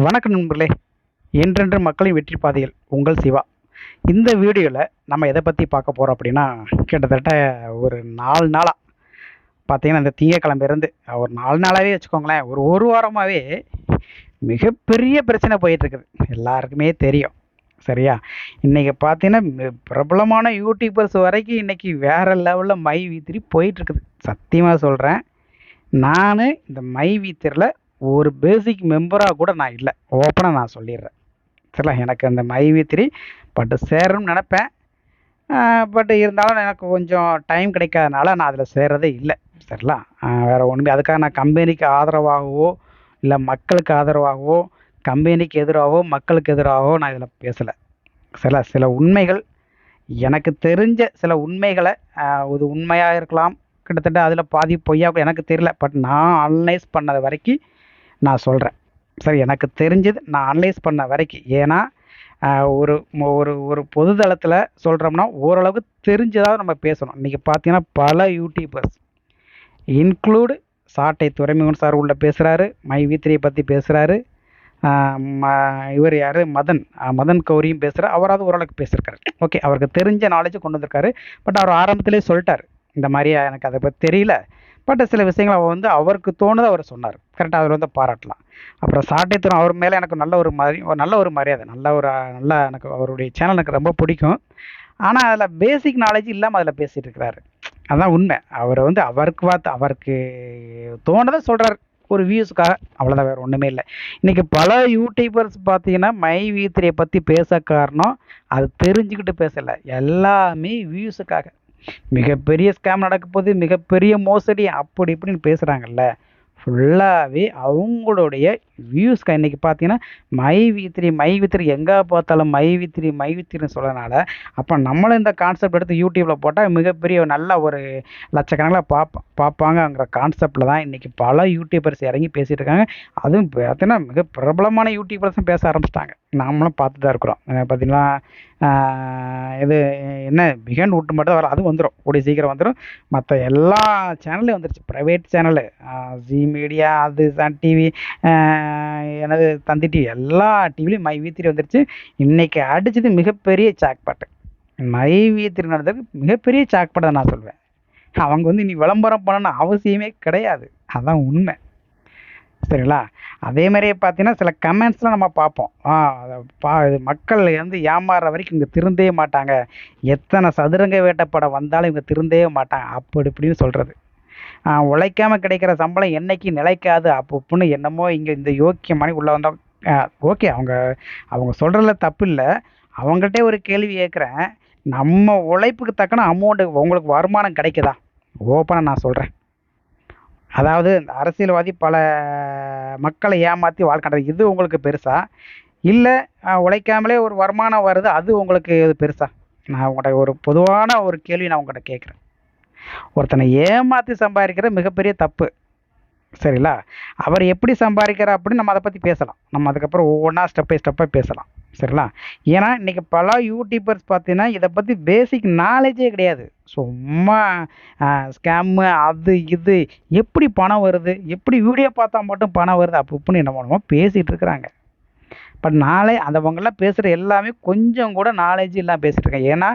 வணக்கம் நண்பர்களே. என்றென்று மக்களின் வெற்றி பாதையில் உங்கள் சிவா. இந்த வீடியோவில் நம்ம எதை பற்றி பார்க்க போகிறோம் அப்படின்னா கிட்டத்தட்ட ஒரு நாலு நாளாக பார்த்தீங்கன்னா இந்த திங்கக்கிழமையிலேருந்து ஒரு நாலு நாளாகவே வச்சுக்கோங்களேன் ஒரு ஒரு வாரமாகவே மிகப்பெரிய பிரச்சனை போயிட்டுருக்குது எல்லாருக்குமே தெரியும். சரியா? இன்றைக்கி பார்த்தீங்கன்னா பிரபலமான யூடியூபர்ஸ் வரைக்கும் இன்றைக்கி வேறு லெவலில் மை வீத்திரி போயிட்டுருக்குது சத்தியமாக சொல்கிறேன் நான் இந்த மை வீத்திரில் ஒரு பேசிக் மெம்பராக கூட நான் இல்லை. ஓப்பனாக நான் சொல்லிடுறேன். சரிங்களா? எனக்கு அந்த மைவி வீத்திரி பட் சேரணும்னு நினப்பேன். பட் இருந்தாலும் எனக்கு கொஞ்சம் டைம் கிடைக்காதனால நான் அதில் சேர்றதே இல்லை. சரிங்களா? வேறு ஒன்றுமே அதுக்காக நான் கம்பெனிக்கு ஆதரவாகவோ இல்லை மக்களுக்கு ஆதரவாகவோ கம்பெனிக்கு எதிராகவோ மக்களுக்கு எதிராகவோ நான் இதில் பேசலை. சில சில உண்மைகள் எனக்கு தெரிஞ்ச சில உண்மைகளை இது உண்மையாக இருக்கலாம். கிட்டத்தட்ட அதில் பாதி பொய்யா எனக்கு தெரியல. பட் நான் அனலைஸ் பண்ணது வரைக்கும் நான் சொல்கிறேன் சரி எனக்கு தெரிஞ்சது நான் அனலைஸ் பண்ண வரைக்கும். ஏன்னா ஒரு ஒரு ஒரு பொது தளத்தில் சொல்கிறோம்னா ஓரளவுக்கு தெரிஞ்சதாக நம்ம பேசணும். இன்றைக்கி பார்த்தீங்கன்னா பல யூடியூபர்ஸ் இன்க்ளூடு சாட்டை துறைமுகன் சார் உள்ள பேசுகிறாரு மை வித்ரியை பற்றி பேசுகிறாரு இவர் யார்? மதன். மதன் கௌரியும் பேசுகிறார் அவராவது ஓரளவுக்கு பேசியிருக்காரு ஓகே அவருக்கு தெரிஞ்ச நாலேஜ் கொண்டு வந்திருக்காரு. பட் அவர் ஆரம்பத்திலே சொல்லிட்டார். இந்த மாதிரி எனக்கு அதை பற்றி தெரியல. பட் சில விஷயங்கள் அவர் வந்து அவருக்கு தோணுதை அவர் சொன்னார். கரெக்டாக அவர் வந்து பாராட்டலாம். அப்புறம் சாட்டைத்துறை அவர் மேலே எனக்கு நல்ல ஒரு மரி ஒரு நல்ல ஒரு மரியாதை நல்ல ஒரு நல்ல எனக்கு அவருடைய சேனல் எனக்கு ரொம்ப பிடிக்கும். ஆனால் அதில் பேசிக் நாலேஜ் இல்லாமல் அதில் பேசிகிட்டு இருக்கிறாரு. அதான் உண்மை. அவரை வந்து அவருக்கு பார்த்து அவருக்கு தோணதை சொல்கிறார் ஒரு வியூஸுக்காக அவ்வளோதான் வேறு ஒன்றுமே இல்லை. இன்றைக்கி பல யூடியூபர்ஸ் பார்த்தீங்கன்னா மை வீத்திரியை பற்றி பேச காரணம் அது தெரிஞ்சுக்கிட்டு பேசலை. எல்லாமே வியூஸுக்காக மிகப்பெரிய ஸ்கேம் நடக்க போகுது மிகப்பெரிய மோசடி அப்படி இப்படின்னு பேசுகிறாங்கல்ல ஃபுல்லாகவே அவங்களுடைய வியூஸ்க்கு இன்றைக்கி பார்த்தீங்கன்னா மை வித்திரி மை வித்திரி எங்கே பார்த்தாலும் மை வித்திரி மை வித்திரின்னு சொல்கிறனால அப்போ நம்மளும் இந்த கான்செப்ட் எடுத்து யூடியூப்பில் போட்டால் மிகப்பெரிய நல்ல ஒரு லட்சக்கணக்கில் பார்ப்ப பார்ப்பாங்கங்கிற கான்செப்டில் தான் இன்றைக்கி பல யூடியூபர்ஸ் இறங்கி பேசிகிட்டு இருக்காங்க. அதுவும் பார்த்தீங்கன்னா மிக பிரபலமான யூடியூபர்ஸும் பேச ஆரம்பிச்சிட்டாங்க. நாமளும் பார்த்து தான் இருக்கிறோம். பார்த்திங்கன்னா இது என்ன பிகன் விட்டு மட்டும் வர அது வந்துடும் கூடிய சீக்கிரம் வந்துடும் மற்ற எல்லா சேனல்லையும் வந்துருச்சு. ப்ரைவேட் சேனலு ஜி மீடியா அது சன் டிவி எனது தந்தி டிவி எல்லா டிவிலையும் மை வீத்திரி வந்துருச்சு. இன்றைக்கி அடிச்சது மிகப்பெரிய சாக்பாட்டு மை வீத்திரி நடந்தது மிகப்பெரிய சாக்பாட்டை நான் சொல்வேன். அவங்க வந்து நீ விளம்பரம் பண்ணணும்னு அவசியமே கிடையாது. அதான் உண்மை. சரிங்களா? அதே மாதிரியே பார்த்தீங்கன்னா சில கமெண்ட்ஸ்லாம் நம்ம பார்ப்போம். பா இது மக்கள் வந்து ஏமாறுற வரைக்கும் இங்கே திருந்தே மாட்டாங்க. எத்தனை சதுரங்க வேட்டை படம் வந்தாலும் இவங்க திருந்தே மாட்டாங்க. அப்படி இப்படின்னு சொல்கிறது உழைக்காம கிடைக்கிற சம்பளம் என்றைக்கு நிலைக்காது. அப்போ இப்படின்னு என்னமோ இங்கே இந்த யோக்கியமான உள்ளே வந்தால் ஓகே அவங்க அவங்க சொல்கிறதுல தப்பு இல்லை. அவங்கள்ட்டே ஒரு கேள்வி கேட்குறேன். நம்ம உழைப்புக்கு தக்கன அமௌண்ட்டு உங்களுக்கு வருமானம் கிடைக்குதா? ஓப்பனாக நான் சொல்கிறேன் அதாவது இந்த அரசியல்வாதி பல மக்களை ஏமாற்றி வாழ்க்கை இது உங்களுக்கு பெருசா? இல்லை உழைக்காமலே ஒரு வருமானம் வருது அது உங்களுக்கு இது பெருசா? நான் உங்கள்கிட்ட ஒரு பொதுவான ஒரு கேள்வி நான் உங்கள்கிட்ட கேட்குறேன். ஒருத்தனை ஏமாற்றி சம்பாதிக்கிற மிகப்பெரிய தப்பு. சரிங்களா? அவர் எப்படி சம்பாதிக்கிறார் அப்படின்னு நம்ம அதை பற்றி பேசலாம். நம்ம அதுக்கப்புறம் ஒவ்வொன்றா ஸ்டெப் பை ஸ்டெப்பாக பேசலாம். சரிங்களா? ஏன்னா இன்றைக்கி பல யூடியூபர்ஸ் பார்த்தீங்கன்னா இதை பற்றி பேசிக் நாலேஜே கிடையாது. சும்மா ஸ்கேம்மு அது இது. எப்படி பணம் வருது? எப்படி வீடியோ பார்த்தா மட்டும் பணம் வருது? அப்போ இப்படின்னு என்ன பண்ணுவோம்? பேசிகிட்டு இருக்கிறாங்க. பட் நாளே அதவங்கெல்லாம் பேசுகிற எல்லாமே கொஞ்சம் கூட நாலேஜ் இல்லாமல் பேசிகிட்டு இருக்காங்க. ஏன்னா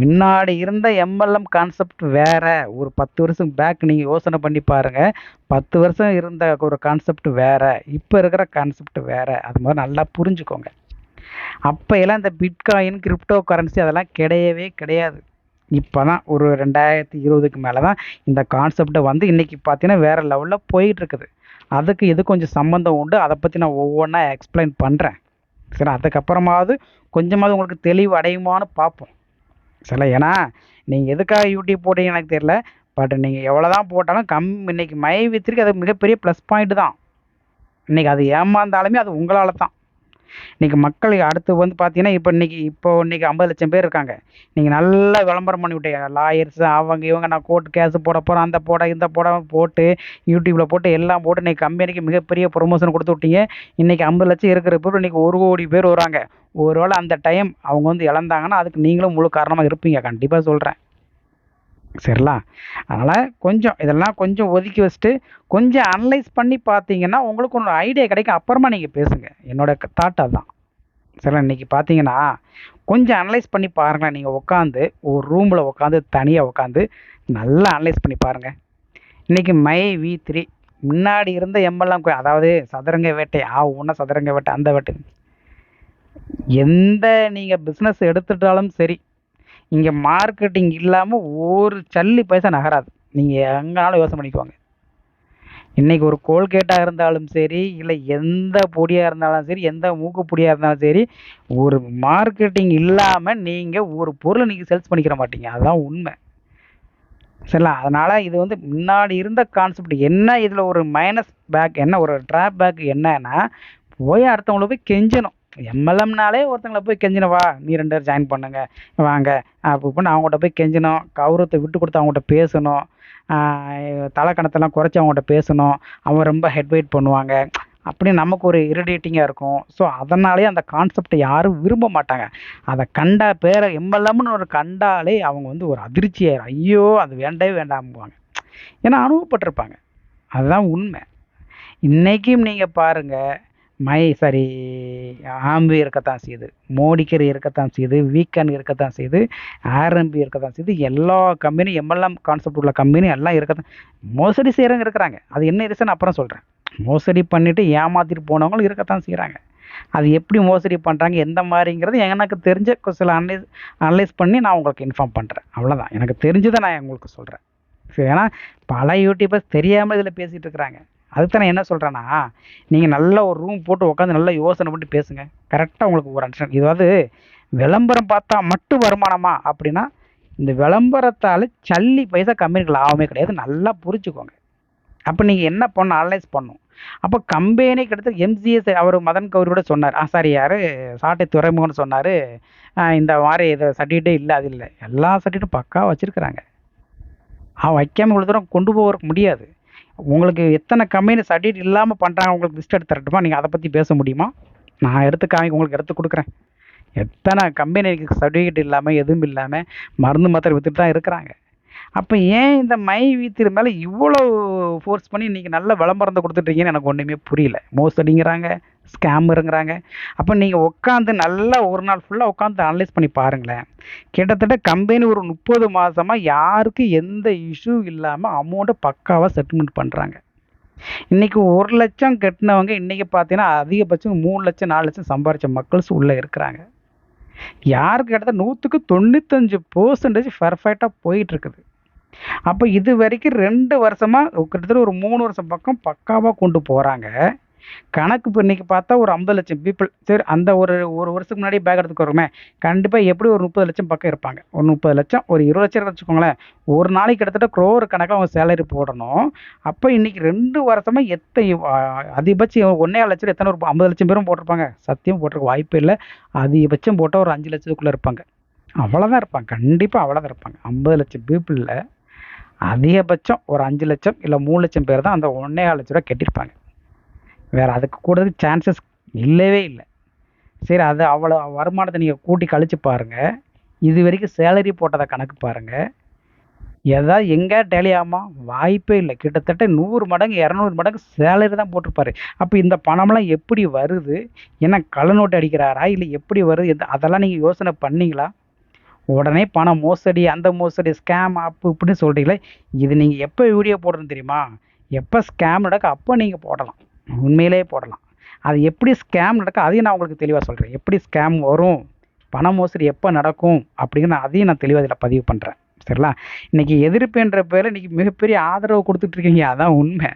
முன்னாடி இருந்த எம்எல்எம் கான்செப்ட் வேறு. ஒரு பத்து வருஷம் பேக் நீங்கள் யோசனை பண்ணி பாருங்கள் பத்து வருஷம் இருந்த ஒரு கான்செப்ட் வேறு. இப்போ இருக்கிற கான்செப்ட் வேறு. அது மாதிரி நல்லா புரிஞ்சுக்கோங்க. அப்போ எல்லாம் இந்த பிட்காயின் கிரிப்டோ கரன்சி அதெல்லாம் கிடையவே கிடையாது. இப்போ தான் ஒரு ரெண்டாயிரத்தி இருபதுக்கு மேலே தான் இந்த கான்செப்டை வந்து இன்றைக்கி பார்த்தீங்கன்னா வேறு லெவலில் போயிட்டுருக்குது. அதுக்கு இது கொஞ்சம் சம்மந்தம் உண்டு. அதை பற்றி நான் ஒவ்வொன்றா எக்ஸ்பிளைன் பண்ணுறேன் சரி அதுக்கப்புறமாவது கொஞ்சமாவது உங்களுக்கு தெளிவு அடையுமான்னு பார்ப்போம். சரி ஏன்னா நீங்கள் எதுக்காக யூடியூப் போட்டீங்க எனக்கு தெரியல. பட் நீங்கள் எவ்வளோ தான் போட்டாலும் கம் இன்னைக்கு மை வித்திரிக்கு. அது மிகப்பெரிய ப்ளஸ் பாயிண்ட் தான். இன்றைக்கி அது ஏமாந்தாலுமே அது உங்களால் தான் இன்றைக்கி மக்கள் அடுத்து வந்து பார்த்தீங்கன்னா இப்போ இன்றைக்கி இப்போ இன்றைக்கி ஐம்பது லட்சம் பேர் இருக்காங்க. நீங்கள் நல்லா விளம்பரம் பண்ணி விட்டீங்க லாயர்ஸ் அவங்க இவங்க நான் கோர்ட் கேஸ் போட போகிறேன் அந்த போட இந்த போட போட்டு யூடியூப்பில் போட்டு எல்லாம் போட்டு இன்றைக்கி கம்பெனிக்கு மிகப்பெரிய ப்ரொமோஷன் கொடுத்து விட்டீங்க. இன்னைக்கு ஐம்பது லட்சம் இருக்கிற இப்போ இன்னைக்கு ஒரு கோடி பேர் வராங்க. ஒருவேளை அந்த டைம் அவங்க வந்து இழந்தாங்கன்னா அதுக்கு நீங்களும் முழு காரணமாக இருப்பீங்க. கண்டிப்பாக சொல்கிறேன் சரிங்களா அதனால் கொஞ்சம் இதெல்லாம் கொஞ்சம் ஒதுக்கி வச்சுட்டு கொஞ்சம் அனலைஸ் பண்ணி பார்த்தீங்கன்னா உங்களுக்கு ஒரு ஐடியா கிடைக்கும். அப்புறமா நீங்கள் பேசுங்க. என்னோட தாட் அதுதான் சரிங்களா இன்றைக்கி பார்த்தீங்கன்னா கொஞ்சம் அனலைஸ் பண்ணி பாருங்களேன். நீங்கள் உட்காந்து ஒரு ரூமில் உட்காந்து தனியாக உட்காந்து நல்லா அனலைஸ் பண்ணி பாருங்கள் இன்றைக்கி மை வி த்ரீ முன்னாடி இருந்த எம்எல்லாம் அதாவது சதுரங்க வேட்டை ஆ ஒன்றா சதுரங்க வேட்டை அந்த வேட்டை. எந்த நீங்கள் பிஸ்னஸ் எடுத்துட்டாலும் சரி இங்கே மார்க்கெட்டிங் இல்லாமல் ஒரு சல்லி பைசா நகராது. நீங்கள் எங்கேனாலும் யோசனை பண்ணிக்குவாங்க இன்றைக்கி ஒரு கோல்கேட்டாக இருந்தாலும் சரி இல்லை எந்த பொடியாக இருந்தாலும் சரி எந்த மூக்கு பொடியாக இருந்தாலும் சரி ஒரு மார்க்கெட்டிங் இல்லாமல் நீங்கள் ஒரு பொருளை நீங்கள் சேல்ஸ் பண்ணிக்கிற மாட்டீங்க. அதுதான் உண்மை. சரிங்களா? அதனால் இது வந்து முன்னாடி இருந்த கான்செப்ட் என்ன இதில் ஒரு மைனஸ் பேக் என்ன ஒரு ட்ராப் பேக் என்னன்னா போய் அடுத்தவங்கள போய் கெஞ்சணும். எம்எல்எம்னாலே ஒருத்தங்களை போய் கெஞ்சினவா வா நீ ரெண்டு பேரும் ஜாயின் பண்ணுங்க வாங்க. அப்படி இப்படின்னு அவங்கள்ட்ட போய் கெஞ்சணும் கௌரவத்தை விட்டு கொடுத்து அவங்கள்ட்ட பேசணும் தலைக்கணத்தெல்லாம் குறைச்சி அவங்கள்ட்ட பேசணும் அவங்க ரொம்ப ஹெட் வெயிட் பண்ணுவாங்க. அப்படி நமக்கு ஒரு இரிடேட்டிங்காக இருக்கும். ஸோ அதனாலேயே அந்த கான்செப்டை யாரும் விரும்ப மாட்டாங்க. அதை கண்டா பேரை எம்எல்எம்னு ஒரு கண்டாலே அவங்க வந்து ஒரு அதிர்ச்சி ஆயிரும். ஐயோ அது வேண்டவே வேண்டாம்பாங்க. ஏன்னா அனுபவப்பட்டிருப்பாங்க. அதுதான் உண்மை. இன்றைக்கும் நீங்கள் பாருங்கள் மை சாரி ஆம்பி இருக்கத்தான் செய்யுது. மோடிக்கர் இருக்கத்தான் செய்யுது. வீக்கன் இருக்கத்தான் செய்யுது. ஆர்எம்பி இருக்கத்தான் செய்யுது. எல்லா கம்பெனி எம்எல்எம் கான்செப்ட் உள்ள கம்பெனி எல்லாம் இருக்கத்தான். மோசடி செய்கிறவங்க இருக்கிறாங்க. அது என்ன ரீசன் அப்புறம் சொல்கிறேன் மோசடி பண்ணிவிட்டு ஏமாற்றிட்டு போனவங்களும் இருக்கத்தான் செய்கிறாங்க அது எப்படி மோசடி பண்ணுறாங்க எந்த மாதிரிங்கிறது எனக்கு தெரிஞ்ச சில அனலைஸ் அனலைஸ் பண்ணி நான் உங்களுக்கு இன்ஃபார்ம் பண்ணுறேன் அவ்வளோதான் எனக்கு தெரிஞ்சதை நான் உங்களுக்கு சொல்கிறேன் சரி ஏன்னா பல யூடியூபர்ஸ் தெரியாமல் இதில் பேசிகிட்டு இருக்கிறாங்க. அதுக்கு நான் என்ன சொல்கிறேன்னா நீங்கள் நல்ல ஒரு ரூம் போட்டு உட்காந்து நல்லா யோசனை பண்ணிட்டு பேசுங்க. கரெக்டாக உங்களுக்கு ஒரு அண்டர்ஸ்டாண்ட் இதாவது விளம்பரம் பார்த்தா மட்டும் வருமானமா அப்படின்னா இந்த விளம்பரத்தால் சல்லி பைசா கம்பெனிக்கு லாபமே கிடையாது. நல்லா புரிஞ்சுக்கோங்க. அப்போ நீங்கள் என்ன பண்ணணும்? அனலைஸ் பண்ணும் அப்போ கம்பெனி கிட்டத்தட்ட எம்சிஎஸ் அவர் மதன் கௌரியோட சொன்னார். ஆ சாரி யார்? சாட்டை துறைமுகம்னு சொன்னார். இந்த மாதிரி இதை சர்டிஃபிகேட்டே இல்லை அது இல்லை. எல்லா சர்டிஃபிகேட்டும் பக்கா வச்சுருக்குறாங்க. அவன் வைக்காமல் இவ்வளோ தூரம் கொண்டு போகிறக்கு முடியாது. உங்களுக்கு எத்தனை கம்பெனி சர்டிஃபிகேட் இல்லாமல் பண்ணுறாங்க உங்களுக்கு லிஸ்ட் எடுத்து தரட்டுமா? நீங்கள் அதை பற்றி பேச முடியுமா? நான் எடுத்து காமி உங்களுக்கு எடுத்து கொடுக்குறேன். எத்தனை கம்பெனிக்கு சர்டிஃபிகேட் இல்லாமல் எதுவும் இல்லாமல் மருந்து மாத்திரை விற்றுட்டு தான் இருக்கிறாங்க. அப்போ ஏன் இந்த மை வீத்திரு மேலே இவ்வளோ ஃபோர்ஸ் பண்ணி இன்றைக்கி நல்ல விளம்பரத்தை கொடுத்துட்ருக்கீங்கன்னு எனக்கு ஒன்றுமே புரியல. மோசடிங்கிறாங்க. ஸ்கேமருங்கிறாங்க அப்போ நீங்கள் உட்காந்து நல்லா ஒரு நாள் ஃபுல்லாக உட்காந்து அனலைஸ் பண்ணி பாருங்களேன். கிட்டத்தட்ட கம்பெனி ஒரு முப்பது மாதமாக யாருக்கு எந்த இஷ்யூ இல்லாமல் அமௌண்ட்டை பக்காவாக செட்டில்மெண்ட் பண்ணுறாங்க இன்றைக்கி ஒரு லட்சம் கட்டினவங்க இன்றைக்கி பார்த்தீங்கன்னா அதிகபட்சம் மூணு லட்சம் நாலு லட்சம் சம்பாரித்த மக்கள்ஸ் உள்ளே இருக்கிறாங்க. யாருக்கு கிட்டத்தட்ட நூற்றுக்கு தொண்ணூத்தஞ்சு பர்சன்டேஜ் பர்ஃபெக்டாக போயிட்டுருக்குது அப்போ இது வரைக்கும் ரெண்டு வருஷமாக கிட்டத்தட்ட ஒரு மூணு வருஷம் பக்கம் பக்காவாக கொண்டு போகிறாங்க கணக்கு இப்போ இன்றைக்கி பார்த்தா ஒரு ஐம்பது லட்சம் பீப்புள் சரி அந்த ஒரு ஒரு வருஷத்துக்கு முன்னாடி பேக் எடுத்துக்கிறோமே கண்டிப்பாக எப்படி ஒரு முப்பது லட்சம் பக்கம் இருப்பாங்க? ஒரு முப்பது லட்சம் ஒரு இருபது லட்சம் வச்சுக்கோங்களேன். ஒரு நாளைக்கு கிட்டத்தட்ட க்ரோர் கணக்காக அவங்க சேலரி போடணும். அப்போ இன்றைக்கி ரெண்டு வருஷமாக எத்தனை அதிகபட்சம் ஒன்றே லட்சம் எத்தனை ஒரு ஐம்பது லட்சம் பேரும் போட்டிருப்பாங்க. சத்தியம் போட்டிருக்க வாய்ப்பே இல்லை. அதிகபட்சம் போட்டால் ஒரு அஞ்சு லட்சத்துக்குள்ளே இருப்பாங்க. அவ்வளோதான் இருப்பாங்க. கண்டிப்பாக அவ்வளோதான் இருப்பாங்க. ஐம்பது லட்சம் பீப்புளில் அதிகபட்சம் ஒரு அஞ்சு லட்சம் இல்லை மூணு லட்சம் பேர் தான் அந்த ஒன்றே லட்ச ரூபா கட்டியிருப்பாங்க. வேறு அதுக்கு கூட சான்சஸ் இல்லவே இல்லை. சரி அது அவ்வளோ வருமானத்தை நீங்கள் கூட்டி கழித்து பாருங்கள் இது வரைக்கும் சேலரி போட்டதை கணக்கு பாருங்கள் ஏதாவது எங்கே டேலி ஆகுமா வாய்ப்பே இல்லை. கிட்டத்தட்ட நூறு மடங்கு இரநூறு மடங்கு சேலரி தான் போட்டிருப்பாரு. அப்போ இந்த பணம்லாம் எப்படி வருது? என்ன கள்ள நோட்டு அடிக்கிறாரா? இல்லை எப்படி வருது? எது அதெல்லாம் நீங்கள் யோசனை பண்ணீங்களா? உடனே பணம் மோசடி அந்த மோசடி ஸ்கேம் அப்பு இப்படின்னு சொல்கிறீங்களே இது நீங்கள் எப்போ வீடியோ போடுறதுன்னு தெரியுமா? எப்போ ஸ்கேம் நடக்க அப்போ நீங்கள் போடலாம். உண்மையிலே போடலாம். அது எப்படி ஸ்கேம் நடக்க அதையும் நான் உங்களுக்கு தெளிவாக சொல்கிறேன் எப்படி ஸ்கேம் வரும் பண மோசடி எப்போ நடக்கும் அப்படின்னு நான் அதையும் நான் தெளிவாக இதில் பதிவு பண்ணுறேன் சரிங்களா? இன்றைக்கி எதிர்ப்புன்ற பேரில் இன்றைக்கி மிகப்பெரிய ஆதரவு கொடுத்துட்ருக்கீங்க அதான் உண்மை.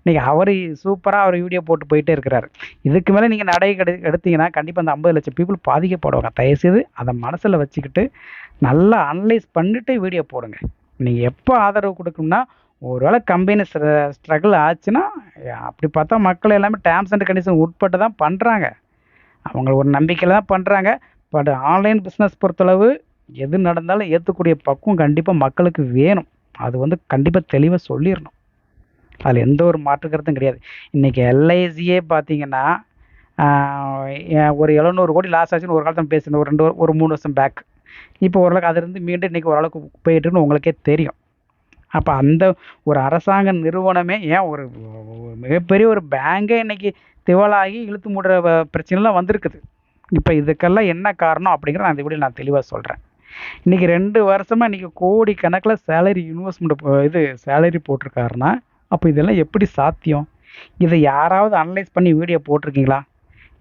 இன்றைக்கி அவர் சூப்பராக அவர் வீடியோ போட்டு போயிட்டே இருக்கிறார். இதுக்கு மேலே நீங்கள் நடை எடு எடுத்தீங்கன்னா கண்டிப்பாக அந்த ஐம்பது லட்சம் பீப்புள் பாதிக்கப்படுவாங்க. தயவுசெய்து அதை மனசில் வச்சுக்கிட்டு நல்லா அனலைஸ் பண்ணிவிட்டு வீடியோ போடுங்க. நீங்கள் எப்போ ஆதரவு கொடுக்கணும்னா ஒருவேளை கம்பெனி ஸ்ட்ரகிள் ஆச்சுன்னா அப்படி பார்த்தா மக்கள் எல்லாமே டேர்ம்ஸ் அண்ட் கண்டிஷன் உட்பட்டு தான் பண்ணுறாங்க அவங்க ஒரு நம்பிக்கையில் தான் பண்ணுறாங்க பட் ஆன்லைன் பிஸ்னஸ் பொறுத்தளவு எது நடந்தாலும் ஏற்றக்கூடிய பக்குவம் கண்டிப்பாக மக்களுக்கு வேணும். அது வந்து கண்டிப்பாக தெளிவாக சொல்லிடணும் அதில் எந்த ஒரு மாற்று கருத்தும் கிடையாது. இன்றைக்கி எல்ஐசியே பார்த்தீங்கன்னா ஒரு எழுநூறு கோடி லாஸ் ஆச்சுன்னு ஒரு காலத்தில் பேசியிருந்தேன் ஒரு ரெண்டு ஒரு மூணு வருஷம் பேக் இப்போ ஓரளவுக்கு அதுலேருந்து மீண்டும் இன்றைக்கி ஓரளவுக்கு போயிட்டுருன்னு உங்களுக்கே தெரியும். அப்போ அந்த ஒரு அரசாங்க நிறுவனமே ஏன் ஒரு மிகப்பெரிய ஒரு பேங்கே இன்னைக்கு திவாலாகி இழுத்து மூடுற பிரச்சனைலாம் வந்திருக்குது. இப்போ இதுக்கெல்லாம் என்ன காரணம் அப்படிங்கிறத நான் இந்த வீடியோ நான் தெளிவாக சொல்கிறேன் இன்னைக்கு ரெண்டு வருஷமாக இன்னைக்கு கோடி கணக்கில் சேலரி இன்வெஸ்ட்மெண்ட் இது சேலரி போட்டிருக்காருன்னா அப்போ இதெல்லாம் எப்படி சாத்தியம்? இதை யாராவது அனலைஸ் பண்ணி வீடியோ போட்டிருக்கீங்களா?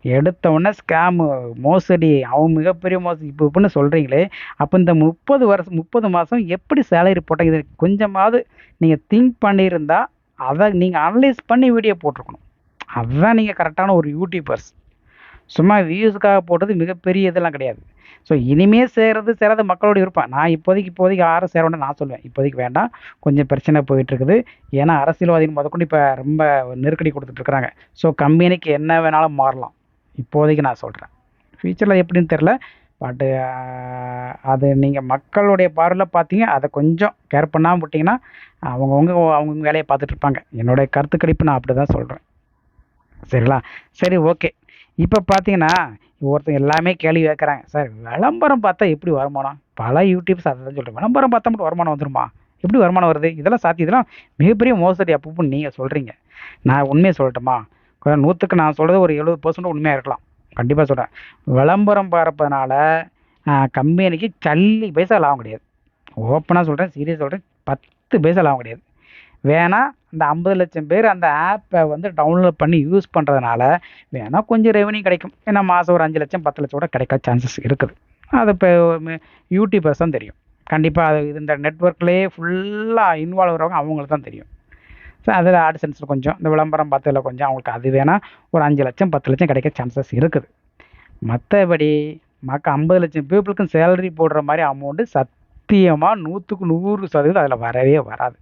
எடுத்தவொடனே ஸ்கேமு மோசடி அவன் மிகப்பெரிய மோசடி இப்போ இப்படின்னு சொல்கிறீங்களே அப்போ இந்த முப்பது வருஷம் முப்பது மாதம் எப்படி சேலரி போட்டாங்க? இது கொஞ்சமாவது நீங்கள் திங்க் பண்ணியிருந்தா அதை நீங்கள் அனலைஸ் பண்ணி வீடியோ போட்டிருக்கணும். அதுதான் நீங்கள் கரெக்டான ஒரு யூடியூபர்ஸ் சும்மா வியூஸுக்காக போட்டது மிகப்பெரிய இதெல்லாம் கிடையாது. ஸோ இனிமே சேருறது சேராத மக்களோட இருப்பேன் நான் இப்போதைக்கு இப்போதைக்கு யாரும் சேர வேண்டாம் நான் சொல்லுவேன். இப்போதைக்கு வேண்டாம். கொஞ்சம் பிரச்சனை போயிட்டு இருக்குது. ஏன்னா அரசியல்வாதிகள் முதற்கொண்டு இப்போ ரொம்ப நெருக்கடி கொடுத்துட்ருக்குறாங்க ஸோ கம்பெனிக்கு என்ன வேணாலும் மாறலாம். இப்போதைக்கு நான் சொல்கிறேன் ஃப்யூச்சரில் எப்படின்னு தெரில பட்டு அது நீங்கள் மக்களுடைய பார்வையில் பார்த்தீங்க அதை கொஞ்சம் கேர் பண்ணாமல் விட்டிங்கன்னா அவங்கவுங்க அவங்கவுங்க வேலையை பார்த்துட்ருப்பாங்க என்னுடைய கருத்து கணிப்பு நான் அப்படி தான் சொல்கிறேன் சரிங்களா? சரி ஓகே இப்போ பார்த்தீங்கன்னா ஒருத்தங்க எல்லாமே கேள்வி கேட்குறாங்க. சார் விளம்பரம் பார்த்தா எப்படி வருமானம்? பல யூடியூப்ஸ் அதை தான் சொல்கிறேன் விளம்பரம் பார்த்தா மட்டும் வருமானம் வந்துருமா? எப்படி வருமானம் வருது? இதெல்லாம் சாத்தி இதெல்லாம் மிகப்பெரிய மோசடி அப்பப்போ நீங்கள் சொல்கிறீங்க நான் உண்மையை சொல்லட்டுமா? நூற்றுக்கு நான் சொல்கிறது ஒரு எழுபது பர்சன்ட் உண்மையாக இருக்கலாம். கண்டிப்பாக சொல்கிறேன் விளம்பரம் பார்ப்பதுனால கம்பெனிக்கு சல்லி பைசா லாபம் கிடையாது. ஓப்பனாக சொல்கிறேன் சீரியஸ் சொல்கிறேன் பத்து பைசா லாபம் கிடையாது. வேணால் அந்த ஐம்பது லட்சம் பேர் அந்த ஆப்பை வந்து டவுன்லோட் பண்ணி யூஸ் பண்ணுறதுனால வேணால் கொஞ்சம் ரெவன்யூ கிடைக்கும். ஏன்னா மாதம் ஒரு அஞ்சு லட்சம் பத்து லட்சம் கூட கிடைக்க சான்சஸ் இருக்குது. அது இப்போ யூடியூபர்ஸ் தான் தெரியும். கண்டிப்பாக அது இந்த நெட்ஒர்க்லேயே ஃபுல்லாக இன்வால்வ் ஆகிறவங்க அவங்களுக்கு தான் தெரியும். ஸோ அதில் ஆட்சன்ஸில் கொஞ்சம் இந்த விளம்பரம் பார்த்ததில் கொஞ்சம் அவங்களுக்கு அது வேணால் ஒரு அஞ்சு லட்சம் பத்து லட்சம் கிடைக்க சான்சஸ் இருக்குது. மற்றபடி மக்க ஐம்பது லட்சம் பீப்புளுக்கும் சேலரி போடுற மாதிரி அமௌண்ட்டு சத்தியமாக நூற்றுக்கு நூறு சதவீதம் அதில் வரவே வராது.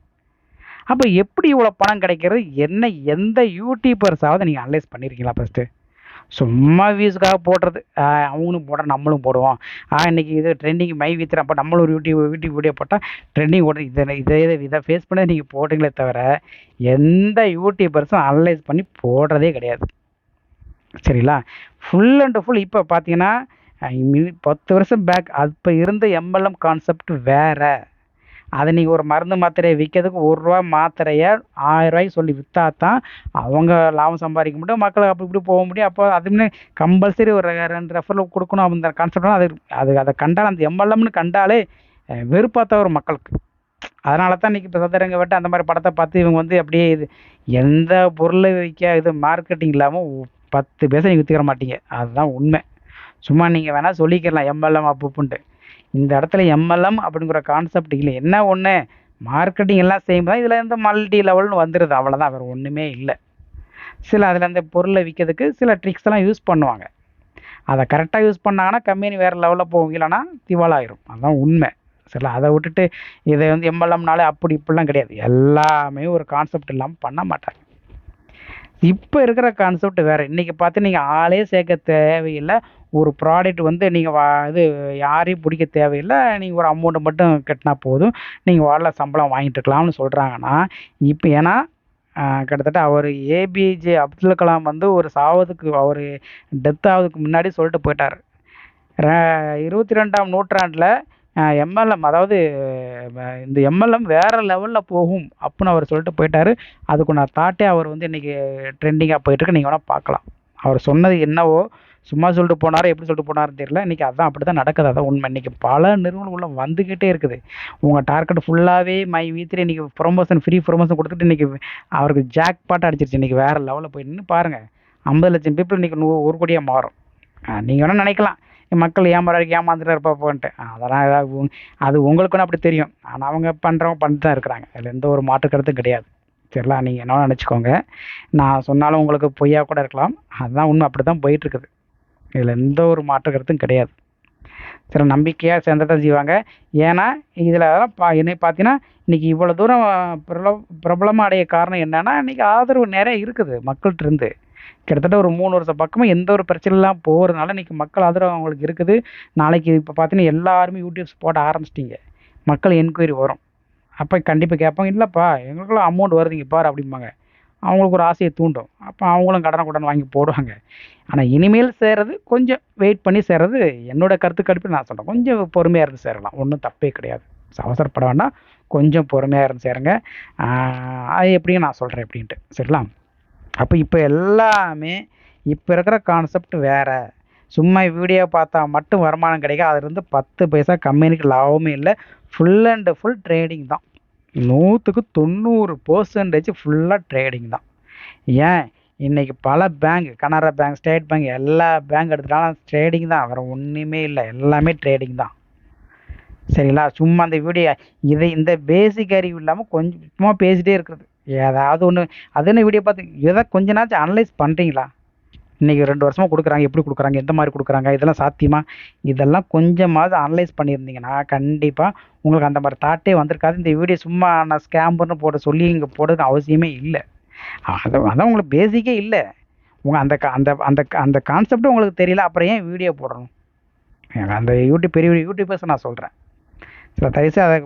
அப்போ எப்படி இவ்வளோ பணம் கிடைக்கிறது? என்ன எந்த யூடியூபர்ஸாவது நீங்கள் அனலைஸ் பண்ணியிருக்கீங்களா ஃபஸ்ட்டு சும்மா வியூஸுக்காக போடுறது. அவங்களும் போட நம்மளும் போடுவோம். ஆ இன்னைக்கு இது ட்ரெண்டிங் மை வித்துறேன். அப்போ நம்மளும் ஒரு யூடியூப் யூடியூப் வீடியோ போட்டால் ட்ரெண்டிங் ஓடுறது இதை இதை இதை ஃபேஸ் பண்ணி நீங்கள் போடுறீங்களே தவிர எந்த யூடியூபர்ஸும் அனலைஸ் பண்ணி போடுறதே கிடையாது. சரிங்களா? ஃபுல் அண்ட் ஃபுல் இப்போ பார்த்தீங்கன்னா பத்து வருஷம் பேக் அப்போ இருந்த எம்எல்எம் கான்செப்ட் வேறு. அதை நீங்கள் ஒரு மருந்து மாத்திரையை விற்கிறதுக்கு ஒரு ரூபா மாத்திரையை ஆயிரம் ரூபாய்க்கு சொல்லி விற்றா தான் அவங்க லாபம் சம்பாதிக்க முடியும். மக்கள் அப்படி இப்படி போக முடியும். அப்போ அதுமே கம்பல்சரி ஒரு ரெண்டு ரெஃபரில் கொடுக்கணும் அப்படின்ற கான்செப்ட்லாம் அது அது அதை கண்டால் அந்த எம்எல்எம்னு கண்டாலே அஹ் வெறுப்பாத்த ஒரு மக்களுக்கு. அதனால தான் இன்றைக்கி இப்போ சதுரங்க விட்டு அந்த மாதிரி படத்தை பார்த்து இவங்க வந்து அப்படியே இது எந்த பொருளை விற்க இது மார்க்கெட்டிங் இல்லாமல் பத்து பேச நீங்கள் விற்றுக்கிற மாட்டீங்க. அதுதான் உண்மை. சும்மா நீங்கள் வேணால் சொல்லிக்கிறலாம் எம்எல்எம் அப்புப்புன்ட்டு இந்த இடத்துல எம்எல்எம் அப்படிங்கிற கான்செப்ட் இல்லை. என்ன ஒன்று மார்க்கெட்டிங் எல்லாம் செய்யும்போது இதில் இருந்து மல்டி லெவல்னு வந்துடுது அவ்வளோதான் வேறு ஒன்றுமே இல்லை. சில அதில் அந்த பொருளை விற்கிறதுக்கு சில ட்ரிக்ஸ் எல்லாம் யூஸ் பண்ணுவாங்க. அதை கரெக்டாக யூஸ் பண்ணாங்கன்னா கம்பெனி வேறு லெவலில் போகும். இல்லைன்னா திவாலாயிரும். அதுதான் உண்மை. சரி அதை விட்டுட்டு இதை வந்து எம்எல்எம்னாலே அப்படி இப்படிலாம் கிடையாது. எல்லாமே ஒரு கான்செப்ட் இல்லாமல் பண்ண மாட்டாங்க. இப்போ இருக்கிற கான்செப்ட் வேறு. இன்றைக்கி பார்த்து நீங்கள் ஆளே சேர்க்க தேவையில்லை. ஒரு ப்ராடக்ட் வந்து நீங்கள் வா இது யாரையும் பிடிக்க தேவையில்லை. நீங்கள் ஒரு அமௌண்ட்டை மட்டும் கட்டினா போதும். நீங்கள் வாழ சம்பளம் வாங்கிட்டு இருக்கலாம்னு சொல்கிறாங்கன்னா இப்போ ஏன்னா கிட்டத்தட்ட அவர் ஏபிஜே அப்துல் கலாம் வந்து ஒரு சாவதுக்கு அவர் டெத் ஆகுதுக்கு முன்னாடி சொல்லிட்டு போயிட்டார். இருபத்தி ரெண்டாம் நூற்றாண்டில் எம்எல்எம் அதாவது இந்த எம்எல்எம் வேறு லெவலில் போகும் அப்படின்னு அவர் சொல்லிட்டு போயிட்டார். அதுக்கு நான் தாட்டே அவர் வந்து இன்றைக்கி ட்ரெண்டிங்காக போயிட்டுருக்கு நீங்கள் வேணால் பார்க்கலாம். அவர் சொன்னது என்னவோ சும்மா சொல்லிட்டு போனாரோ எப்படி சொல்லிட்டு போனாருன்னு தெரியல. இன்றைக்கி அதான் அப்படி தான் நடக்குது. அதான் உண்மை. இன்றைக்கி பல நிறுவனங்கள் உள்ள வந்துக்கிட்டே இருக்குது. உங்கள் டார்கெட் ஃபுல்லாகவே மை வீத்திரி இன்றைக்கி ப்ரொமோஷன் ஃப்ரீ ப்ரொமோஷன் கொடுத்துட்டு இன்றைக்கி அவருக்கு ஜாக் பாட்டு அடிச்சிருச்சு. இன்றைக்கி வேறு லெவலில் போய் நின்று பாருங்கள் ஐம்பது லட்சம் பீப்புள் இன்றைக்கி நூ ஒரு கோடியாக மாறும். நீங்கள் வேணால் நினைக்கலாம். மக்கள் ஏமாறாரு ஏமாந்துட்டு இருப்பாப்போன்ட்டு அதெல்லாம் ஏதாவது அது உங்களுக்குன்னு அப்படி தெரியும். ஆனால் அவங்க பண்ணுறவங்க பண்ணிட்டு தான் இருக்கிறாங்க. அதில் எந்த ஒரு மாற்று கருத்தும் கிடையாது. சரிங்களா? நீங்கள் என்ன நினச்சிக்கோங்க. நான் சொன்னாலும் உங்களுக்கு பொய்யா கூட இருக்கலாம். அதுதான் உண்மை. அப்படி தான் போயிட்டுருக்குது இதில் எந்த ஒரு மாற்று கருத்தும் கிடையாது. சில நம்பிக்கையாக சேர்ந்து செய்வாங்க. ஏன்னா இதில் பா என்ன பார்த்தீங்கன்னா இன்றைக்கி இவ்வளோ தூரம் பிரபல பிரபலமாக அடைய காரணம் என்னென்னா இன்றைக்கி ஆதரவு நிறைய இருக்குது மக்கள்கிட்ட இருந்து கிட்டத்தட்ட ஒரு மூணு வருஷம் பக்கமாக எந்த ஒரு பிரச்சனைலாம் போகிறதுனால இன்றைக்கி மக்கள் ஆதரவு அவங்களுக்கு இருக்குது. நாளைக்கு இப்போ பார்த்தீங்கன்னா எல்லாருமே யூடியூப்ஸ் போட ஆரம்பிச்சிட்டிங்க. மக்கள் என்கொயரி வரும். அப்போ கண்டிப்பாக கேட்பாங்க இல்லைப்பா எங்களுக்கெல்லாம் அமௌண்ட் வருதுங்க பாரு அப்படிம்பாங்க. அவங்களுக்கு ஒரு ஆசையை தூண்டும். அப்போ அவங்களும் கடனை கடன் வாங்கி போடுவாங்க. ஆனால் இனிமேல் சேர்றது கொஞ்சம் வெயிட் பண்ணி சேர்றது என்னோட கருத்து கணிப்பு நான் சொல்கிறேன் கொஞ்சம் பொறுமையாக இருந்து சேரலாம். ஒன்றும் தப்பே கிடையாது. அவசரப்பட வேண்டாம். கொஞ்சம் பொறுமையாக இருந்து சேருங்க. அது எப்படியும் நான் சொல்கிறேன் எப்படின்ட்டு. சரிங்களா? அப்போ இப்போ எல்லாமே இப்போ இருக்கிற கான்செப்ட் வேறு. சும்மா வீடியோ பார்த்தா மட்டும் வருமானம் கிடைக்கும் அதுலேருந்து பத்து பைசா கம்பெனிக்கு லாபமே இல்லை. ஃபுல் அண்ட் ஃபுல் ட்ரேடிங் தான். நூற்றுக்கு தொண்ணூறு பர்சன்டேஜ் ஃபுல்லாக ட்ரேடிங் தான். ஏன்? இன்றைக்கி பல bank Canara bank state bank எல்லா பேங்க் எடுத்துட்டாலும் ட்ரேடிங் தான். வேறு ஒன்றுமே இல்லை. எல்லாமே ட்ரேடிங் தான். சரிங்களா? சும்மா அந்த வீடியோ இதை இந்த பேசிக் அறிவு இல்லாமல் கொஞ்சம் சும்மா இருக்கிறது. ஏதாவது ஒன்று அது என்ன வீடியோ பார்த்து எதை கொஞ்ச நாச்சும் அனலைஸ் பண்ணுறீங்களா இன்றைக்கி ரெண்டு வருஷமாக கொடுக்குறாங்க எப்படி கொடுக்குறாங்க எந்த மாதிரி கொடுக்குறாங்க இதெல்லாம் சாத்தியமா? இதெல்லாம் கொஞ்சமாவது அனலைஸ் பண்ணியிருந்தீங்கன்னா கண்டிப்பாக உங்களுக்கு அந்த மாதிரி தாட்டே வந்திருக்காது. இந்த வீடியோ சும்மா நான் ஸ்கேம்பர்னு போட சொல்லி இங்கே போடுறது அவசியமே இல்லை. அது அதான் உங்களுக்கு பேசிக்கே இல்லை. உங்கள் அந்த அந்த அந்த அந்த கான்செப்டும் உங்களுக்கு தெரியல அப்புறம் ஏன் வீடியோ போடணும்? அந்த யூடியூப் பெரிய பெரிய யூடியூபர்ஸ் நான் சொல்கிறேன் சில தயவுசெய்து அதை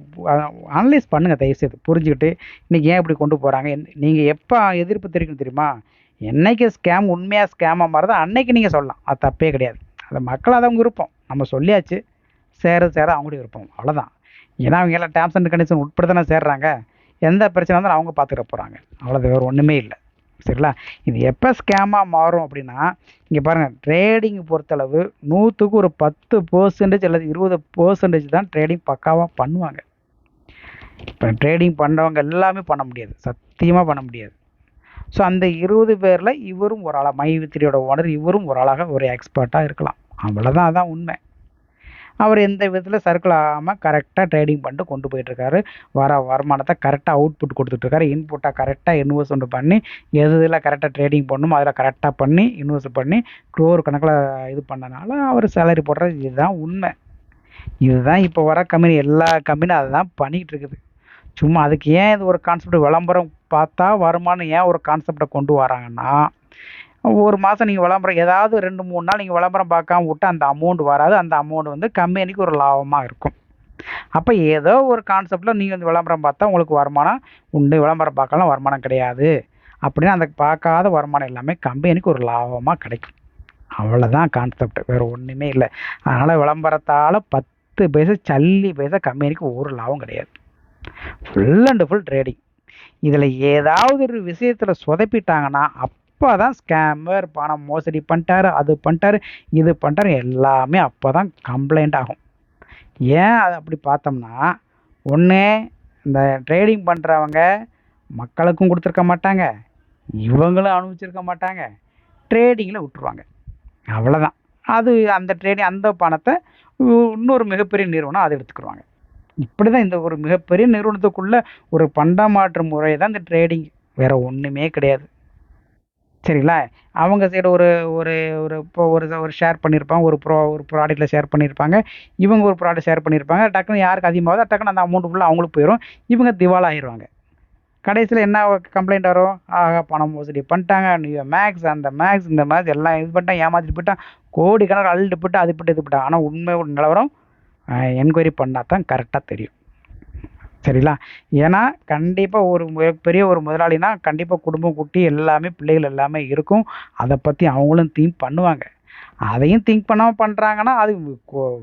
அனலைஸ் பண்ணுங்கள் தயவுசெய்து. புரிஞ்சுக்கிட்டு இன்றைக்கி ஏன் இப்படி கொண்டு போகிறாங்க நீங்கள் எப்போ எதிர்ப்பு தெரிவிக்கணும் தெரியுமா? என்றைக்கு ஸ்கேம் உண்மையாக ஸ்கேமாக மாறுதோ அன்னைக்கு நீங்கள் சொல்லலாம். அது தப்பே கிடையாது. அது மக்கள் அது அவங்க விருப்பம். நம்ம சொல்லியாச்சு. சேர சேர அவங்களுடைய விருப்பம். அவ்வளோதான் ஏன்னா அவங்க எல்லாம் டேர்ம்ஸ் அண்ட் கண்டிஷன் உட்பட தானே சேர்றாங்க. எந்த பிரச்சனை வந்தாலும் அவங்க பார்த்துக்க போகிறாங்க அவ்வளோது வேறு ஒன்றுமே இல்லை. சரிங்களா? இது எப்போ ஸ்கேமாக மாறும் அப்படின்னா இங்கே பாருங்கள் ட்ரேடிங் பொறுத்தளவு நூற்றுக்கு ஒரு பத்து பர்சன்டேஜ் அல்லது இருபது பர்சன்டேஜ் தான் ட்ரேடிங் பக்காவாக பண்ணுவாங்க. இப்போ ட்ரேடிங் பண்ணுறவங்க எல்லாமே பண்ண முடியாது. சத்தியமாக பண்ண முடியாது. ஸோ அந்த இருபது பேரில் இவரும் ஒரு ஆளாக மைவித்திரியோட ஓனர் இவரும் ஒரு ஆளாக ஒரு எக்ஸ்பர்ட்டாக இருக்கலாம். அவ்வளோதான் அதான் உண்மை. அவர் எந்த விதத்தில் சர்க்கிள் ஆகாமல் கரெக்டாக ட்ரேடிங் பண்ணிட்டு கொண்டு போயிட்டுருக்காரு வர வருமானத்தை கரெக்டாக அவுட்புட் கொடுத்துட்ருக்காரு இன்புட்டாக கரெக்டாக இன்வெஸ்ட்மெண்ட் பண்ணி எது இதில் கரெக்டாக ட்ரேடிங் பண்ணணுமோ அதில் கரெக்டாக பண்ணி இன்வெஸ்ட் பண்ணி க்ரோர் கணக்கில் இது பண்ணனால அவர் சேலரி போடுறது இதுதான் உண்மை. இதுதான் இப்போ வர கம்பெனி எல்லா கம்பெனியும் அதை தான் பண்ணிக்கிட்டு இருக்குது. சும்மா அதுக்கு ஏன் இது ஒரு கான்செப்ட் விளம்பரம் பார்த்தா வருமானம் ஏன் ஒரு கான்செப்டை கொண்டு வராங்கன்னா ஒரு மாதம் நீங்கள் விளம்பரம் ஏதாவது ரெண்டு மூணு நாள் நீங்கள் விளம்பரம் பார்க்காம விட்டு அந்த அமௌண்ட் வராது. அந்த அமௌண்ட் வந்து கம்பெனிக்கு ஒரு லாபமாக இருக்கும். அப்போ ஏதோ ஒரு கான்செப்டில் நீங்கள் வந்து விளம்பரம் பார்த்தா உங்களுக்கு வருமானம் உண்டு. விளம்பரம் பார்க்கலாம் வருமானம் கிடையாது. அப்படின்னு அந்த பார்க்காத வருமானம் எல்லாமே கம்பெனிக்கு ஒரு லாபமாக கிடைக்கும். அவ்வளோதான் கான்செப்ட் வேறு ஒன்றுமே இல்லை. அதனால் விளம்பரத்தால் பத்து பைசா சல்லி பைசா கம்பெனிக்கு ஒரு லாபம் கிடையாது. ஃபுல் அண்ட் ஃபுல் ட்ரேடிங் இதில் ஏதாவது ஒரு விஷயத்தில் சொதப்பிட்டாங்கன்னா அப்போ தான் ஸ்கேமர் பணம் மோசடி பண்ணிட்டாரு அது பண்ணிட்டாரு இது பண்ணிட்டாரு எல்லாமே அப்போ தான் கம்ப்ளைண்ட் ஆகும். ஏன் அது அப்படி பார்த்தோம்னா ஒன்று இந்த ட்ரேடிங் பண்ணுறவங்க மக்களுக்கும் கொடுத்துருக்க மாட்டாங்க இவங்களும் அனுபவிச்சிருக்க மாட்டாங்க ட்ரேடிங்கில் விட்டுருவாங்க. அவ்வளோதான் அது அந்த ட்ரேடிங் அந்த பணத்தை இன்னொரு மிகப்பெரிய நிறுவனம் அதை எடுத்துக்கிடுவாங்க இப்படி தான் இந்த ஒரு மிகப்பெரிய நிறுவனத்துக்குள்ள ஒரு பண்டமாற்று முறை தான் இந்த ட்ரேடிங் வேற ஒன்றுமே கிடையாது. சரிங்களா? அவங்க சைடு ஒரு ஒரு ஒரு இப்போ ஒரு ஒரு ஷேர் பண்ணியிருப்பாங்க ஒரு ப்ரோ ஒரு ப்ராடக்ட்டில் ஷேர் பண்ணியிருப்பாங்க இவங்க ஒரு ப்ராடக்ட் ஷேர் பண்ணியிருப்பாங்க டக்குன்னு யாருக்கு அதிகமாகுதோ டக்குன்னு அந்த அமௌண்ட் ஃபுல்லாக அவங்களுக்கு போயிடும் இவங்க திவாலா ஆயிடுவாங்க கடைசியில் என்ன கம்ப்ளைண்ட் வரும்? ஆகா பணம் மோசடி பண்ணிட்டாங்க. நீ மேக்ஸ் அந்த மேக்ஸ் இந்த மேக்ஸ் எல்லாம் இது பண்ணிட்டான் ஏமாத்திட்டு போயிட்டான். கோடி கணக்கு அள்ளிட்டு போட்டு அது போட்டு இது போட்டான் ஆனால் உண்மை ஒரு நிலவரம் என்கொயரி பண்ணால் தான் கரெக்டாக தெரியும். சரிங்களா? ஏன்னா கண்டிப்பாக ஒரு மிகப்பெரிய ஒரு முதலாளினா கண்டிப்பாக குடும்பம் குட்டி எல்லாமே பிள்ளைகள் எல்லாமே இருக்கும். அதை பற்றி அவங்களும் திங்க் பண்ணுவாங்க. அதையும் திங்க் பண்ணாமல் பண்ணுறாங்கன்னா அது கொ-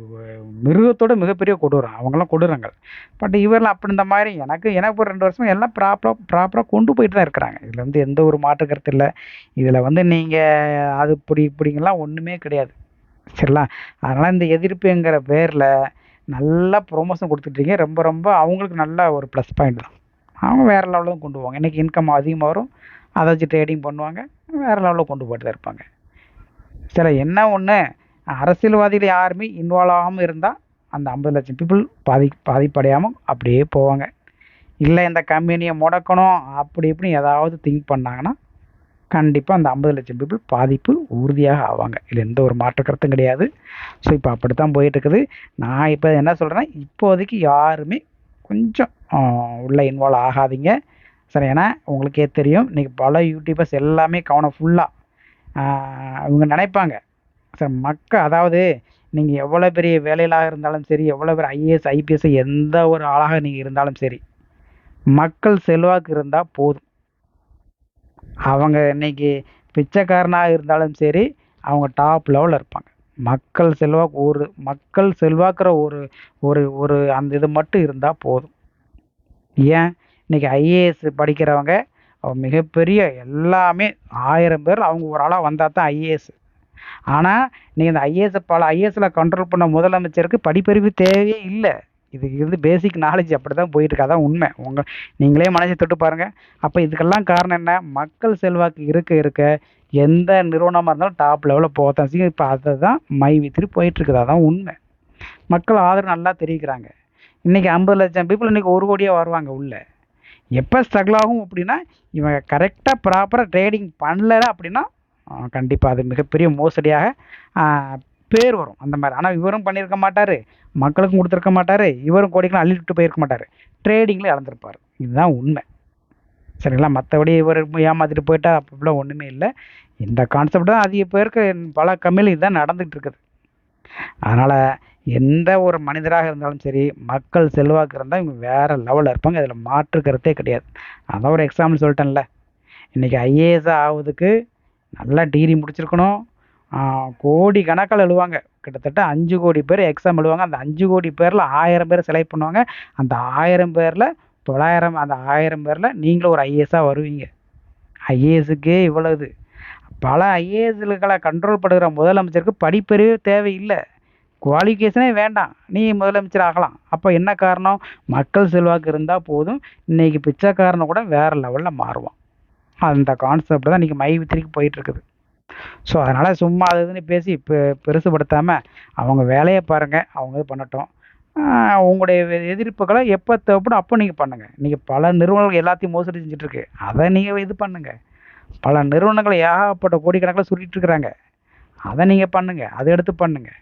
மிருகத்தோட மிகப்பெரிய கொடூரம். அவங்களாம் கொடூரங்கள். பட் இவரெல்லாம் அப்படி இந்த மாதிரி எனக்கு எனக்கு ஒரு ரெண்டு வருஷம் எல்லாம் ப்ராப்பராக ப்ராப்பராக கொண்டு போயிட்டு தான் இருக்கிறாங்க. இதில் வந்து எந்த ஒரு மாற்று கருத்து இல்லை. இதில் வந்து நீங்கள் அது இப்படி இப்படிங்கெல்லாம் ஒன்றுமே கிடையாது. சரிங்களா? அதனால் இந்த எதிர்ப்புங்கிற பேரில் நல்லா ப்ரொமோஷன் கொடுத்துட்ருக்கீங்க ரொம்ப ரொம்ப அவங்களுக்கு நல்ல ஒரு ப்ளஸ் பாயிண்ட் தான். அவங்க வேறு லெவலில் தான் கொண்டு போவாங்க. இன்றைக்கி இன்கம் அதிகமாக வரும். அதை வச்சு ட்ரேடிங் பண்ணுவாங்க. வேறு லெவலில் கொண்டு போயிட்டு தான் இருப்பாங்க. சில என்ன ஒன்று அரசியல்வாதிகள் யாருமே இன்வால்வ் ஆகாமல் இருந்தால் அந்த ஐம்பது லட்சம் பீப்புள் பாதி பாதிப்படையாமல் அப்படியே போவாங்க. இல்லை இந்த கம்பெனியை முடக்கணும். அப்படி இப்படி ஏதாவது திங்க் பண்ணாங்கன்னா கண்டிப்பாக அந்த ஐம்பது லட்சம் பீப்புள் பாதிப்பு உறுதியாக ஆவாங்க. இதில் எந்த ஒரு மாற்று கருத்தும் கிடையாது. ஸோ இப்போ அப்படி தான் போயிட்டுருக்குது. நான் இப்போ என்ன சொல்கிறேன்னா இப்போதைக்கு யாருமே கொஞ்சம் உள்ளே இன்வால்வ் ஆகாதீங்க. சரி ஏன்னா உங்களுக்கே தெரியும். இன்றைக்கி பல யூடியூபர்ஸ் எல்லாமே கவனம் ஃபுல்லாக இவங்க நினைப்பாங்க. சார் மக்கள் அதாவது நீங்கள் எவ்வளோ பெரிய வேலையிலாக இருந்தாலும் சரி எவ்வளோ பெரிய ஐஏஎஸ் ஐபிஎஸ் எந்த ஒரு ஆளாக நீங்கள் இருந்தாலும் சரி மக்கள் செல்வாக்கு இருந்தால் போதும். அவங்க இன்னைக்கு பிச்சைக்காரனாக இருந்தாலும் சரி அவங்க டாப் லெவலில் இருப்பாங்க. மக்கள் செல்வாக்கு ஒரு மக்கள் செல்வாக்குற ஒரு ஒரு ஒரு அந்த இது மட்டும் இருந்தால் போதும். ஏன்? இன்னைக்கு ஐஏஎஸ் படிக்கிறவங்க மிகப்பெரிய எல்லாமே ஆயிரம் பேர் அவங்க ஒரு ஆளாக வந்தால் தான் ஐஏஎஸ் ஆனால் நீங்கள் இந்த ஐஏஎஸ் பல ஐஏஎஸில் கண்ட்ரோல் பண்ண முதலமைச்சருக்கு படிப்பறிவு தேவையே இல்லை. இதுக்கு வந்து பேசிக் நாலேஜ் அப்படி தான் போயிட்டுருக்கு. அதான் உண்மை. உங்கள் நீங்களே மனசை தொட்டு பாருங்கள் அப்போ இதுக்கெல்லாம் காரணம் என்ன? மக்கள் செல்வாக்கு இருக்க இருக்க எந்த நிறுவனமாக இருந்தாலும் டாப் லெவலில் போகத்தான் செய்யும். இப்போ அதை தான் மை வித்திரி போயிட்டுருக்குது. அதான் உண்மை. மக்கள் ஆதரவு நல்லா தெரிவிக்கிறாங்க. இன்றைக்கி ஐம்பது லட்சம் பீப்புள் இன்றைக்கி ஒரு கோடியாக வருவாங்க உள்ளே. எப்போ ஸ்ட்ரகிள் ஆகும் அப்படின்னா இவங்க கரெக்டாக ப்ராப்பராக ட்ரேடிங் பண்ணல அப்படின்னா கண்டிப்பாக அது மிகப்பெரிய மோசடியாக பேர் வரும் அந்த மாதிரி. ஆனால் இவரும் பண்ணியிருக்க மாட்டார் மக்களுக்கும் கொடுத்துருக்க மாட்டார் இவரும் கோடிக்கெலாம் அள்ளிட்டு போயிருக்க மாட்டார். ட்ரேடிங்கில் இழந்திருப்பார். இதுதான் உண்மை. சரிங்களா? மற்றபடி இவர் ஏமாற்றிட்டு போயிட்டா அப்படிலாம் ஒன்றுமே இல்லை. இந்த கான்செப்ட் தான் அதிக பேருக்கு பல கம்மியில் இதுதான் நடந்துகிட்டு இருக்குது. அதனால் எந்த ஒரு மனிதராக இருந்தாலும் சரி மக்கள் செல்வாக்கு இருந்தால் இவங்க வேறு லெவலில் இருப்பாங்க. அதில் மாற்று கருத்தே கிடையாது. அதான் ஒரு எக்ஸாம்பிள் சொல்லிட்டேன்ல. இன்றைக்கி ஐஏஎஸ் ஆகுதுக்கு நல்லா டிகிரி முடிச்சிருக்கணும். கோடி கணக்கில் எழுவாங்க. கிட்டத்தட்ட அஞ்சு கோடி பேர் எக்ஸாம் எழுவாங்க. அந்த அஞ்சு கோடி பேரில் ஆயிரம் பேர் செலக்ட் பண்ணுவாங்க. அந்த ஆயிரம் பேரில் தொள்ளாயிரம் அந்த ஆயிரம் பேரில் நீங்களும் ஒரு ஐஏஎஸ்ஸாக வருவீங்க. ஐஏஎஸுக்கே இவ்வளவு பல ஐஏஎஸ்களை கண்ட்ரோல் படுகிற முதலமைச்சருக்கு படிப்பறிவு தேவையில்லை. குவாலிஃபிகேஷனே வேண்டாம். நீ முதலமைச்சர் ஆகலாம். அப்போ என்ன காரணம்? மக்கள் செல்வாக்கு இருந்தால் போதும். இன்றைக்கி பிச்சைக்காரனை கூட வேறு லெவலில் மாறுவான். அந்த கான்செப்ட் தான் இன்றைக்கி மை வித்திரிக்கு போயிட்டுருக்குது ஸோ அதனால் சும்மா அது இதுன்னு பேசி பெ பெருசுப்படுத்தாமல் அவங்க வேலையை பாருங்கள் அவங்க இது பண்ணட்டும். உங்களுடைய எதிர்ப்புகளை எப்போ தேவைப்படும் அப்போ நீங்கள் பண்ணுங்கள் நீங்கள் பல நிறுவனங்கள் எல்லாத்தையும் மோசடி செஞ்சுட்ருக்கு. அதை நீங்கள் இது பண்ணுங்கள் பல நிறுவனங்கள் ஏகப்பட்ட கோடிக்கணக்கில் சுருட்டிருக்கிறாங்க இருக்கிறாங்க அதை நீங்கள் பண்ணுங்கள் அதை எடுத்து பண்ணுங்கள்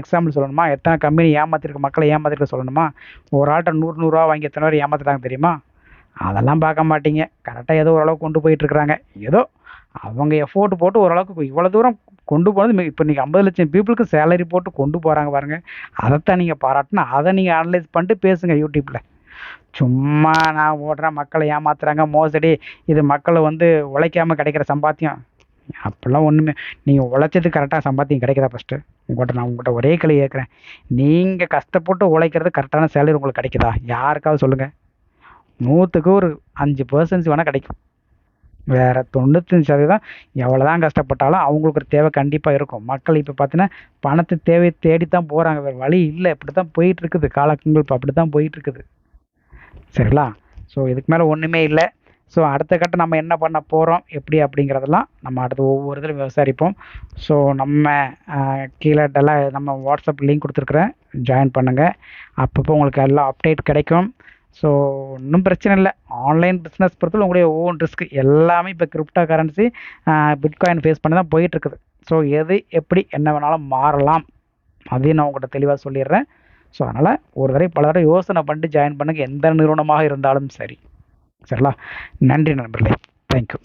எக்ஸாம்பிள் சொல்லணுமா? எத்தனை கம்பெனி ஏமாற்றிருக்க மக்களை ஏமாத்திருக்க சொல்லணுமா? ஒரு ஆள்கிட்ட நூறு நூறுரூவா வாங்கி எத்தனை பேர் ஏமாத்துறாங்க தெரியுமா? அதெல்லாம் பார்க்க மாட்டீங்க. கரெக்டாக ஏதோ ஓரளவுக்கு கொண்டு போயிட்டுருக்குறாங்க ஏதோ அவங்க எஃபோர்ட் போட்டு ஓரளவுக்கு இவ்வளோ தூரம் கொண்டு போனது இப்போ நீங்கள் ஐம்பது லட்சம் பீப்புளுக்கு சேலரி போட்டு கொண்டு போகிறாங்க பாருங்கள் அதைத்தான் நீங்கள் பாராட்டணும் அதை நீங்கள் அனலைஸ் பண்ணிட்டு பேசுங்க யூடியூப்பில் சும்மா நான் ஓடுறேன் மக்களை ஏமாத்துறாங்க மோசடி. இது மக்களை வந்து உழைக்காமல் கிடைக்கிற சம்பாத்தியம். அப்படிலாம் ஒன்றுமே நீங்கள் உழைச்சது கரெக்டாக சம்பாத்தியம் கிடைக்குதா ஃபஸ்ட்டு உங்கள்கிட்ட நான் உங்கள்கிட்ட ஒரே களி கேட்குறேன். நீங்கள் கஷ்டப்பட்டு உழைக்கிறது கரெக்டான சேலரி உங்களுக்கு கிடைக்குதா? யாருக்காவது சொல்லுங்கள் நூற்றுக்கு ஒரு அஞ்சு பர்சன்ஸ் வேணால் கிடைக்கும். வேறு தொண்ணூத்தஞ்சு சதவீதம் எவ்வளோ தான் கஷ்டப்பட்டாலும் அவங்களுக்கு ஒரு தேவை கண்டிப்பாக இருக்கும். மக்கள் இப்போ பார்த்தீங்கன்னா பணத்தை தேவை தேடி தான் போகிறாங்க வேறு வழி இல்லை. இப்படி தான் போயிட்டுருக்குது. காலக்கங்கள் இப்போ அப்படி தான் போயிட்டுருக்குது. சரிங்களா? ஸோ இதுக்கு மேலே ஒன்றுமே இல்லை. ஸோ அடுத்த கட்டம் நம்ம என்ன பண்ண போகிறோம் எப்படி அப்படிங்கிறதெல்லாம் நம்ம அடுத்து ஒவ்வொரு இதில் விசாரிப்போம். ஸோ நம்ம கீழே டெல்லாம் நம்ம வாட்ஸ்அப் லிங்க் கொடுத்துருக்குறேன். ஜாயின் பண்ணுங்கள் அப்பப்போ உங்களுக்கு எல்லாம் அப்டேட் கிடைக்கும். ஸோ ஒன்றும் பிரச்சனை இல்லை. ஆன்லைன் பிஸ்னஸ் பொறுத்தவரை உங்களுடைய ஓன் ரிஸ்க் எல்லாமே இப்போ கிரிப்டோ கரன்சி பிட்காயின் ஃபேஸ் பண்ணி தான் போயிட்டுருக்குது ஸோ எது எப்படி என்ன வேணாலும் மாறலாம் அதையும் நான் உங்கள்கிட்ட தெளிவாக சொல்லிடுறேன். ஸோ அதனால் ஒரு தடவை பல தடவை யோசனை பண்ணிட்டு ஜாயின் பண்ணுங்கள் எந்த நிறுவனமாக இருந்தாலும் சரி. சரிங்களா? நன்றி நண்பர்களே. தேங்க்யூ